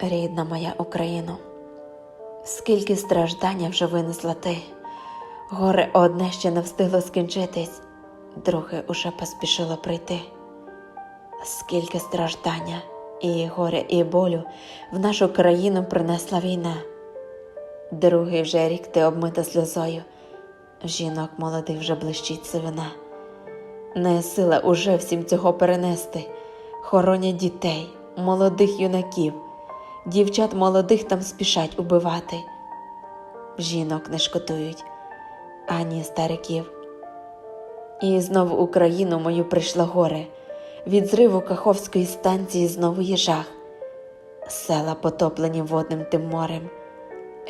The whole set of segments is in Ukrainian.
Рідна моя Україно, скільки страждання вже винесла ти, горе одне ще не встигло скінчитись, друге уже поспішило прийти. Скільки страждання і горя, і болю в нашу країну принесла війна. Другий вже рік ти обмита сльозою, жінок молодих вже блищить сивина. Не сила уже всім цього перенести, хоронять дітей, молодих юнаків, дівчат молодих там спішать убивати. Жінок не шкодують, ані стариків. І знову Україну мою прийшло горе. Від зриву Каховської станції знову є жах. Села потоплені водним тим морем.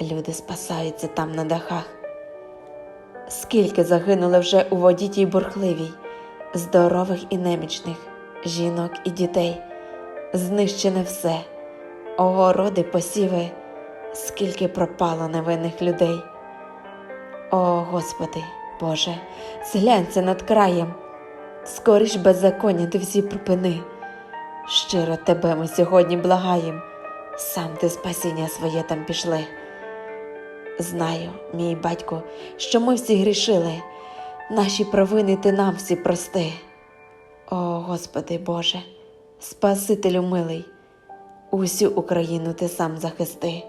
Люди спасаються там на дахах. Скільки загинули вже у воді тій бурхливій, здорових і немічних, жінок і дітей, знищене все, огороди, посіви, скільки пропало невинних людей. О Господи, Боже, зглянься над краєм, скоріш беззаконня ти всі припини. Щиро тебе ми сьогодні благаєм, сам ти спасіння своє там пішли. Знаю, мій батько, що ми всі грішили, наші провини ти нам всі прости. О Господи Боже, Спасителю милий, усю Україну ти сам захисти.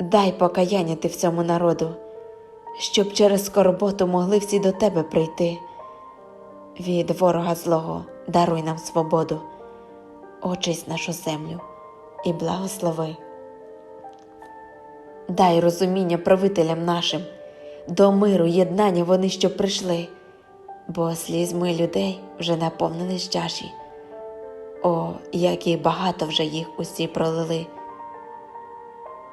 Дай покаяння ти всьому народу, щоб через скорботу могли всі до тебе прийти. Від ворога злого даруй нам свободу, очись нашу землю і благослови. Дай розуміння правителям нашим, до миру, єднання вони що прийшли, бо слізьми людей вже наповнились чаші. О, як і багато вже їх усі пролили.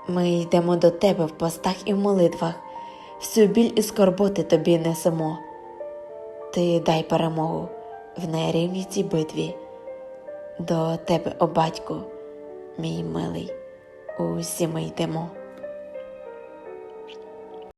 Ми йдемо до тебе в постах і в молитвах, всю біль і скорботи тобі несемо. Ти дай перемогу в нерівній цій битві. До тебе, о батьку, мій милий, усі ми йдемо.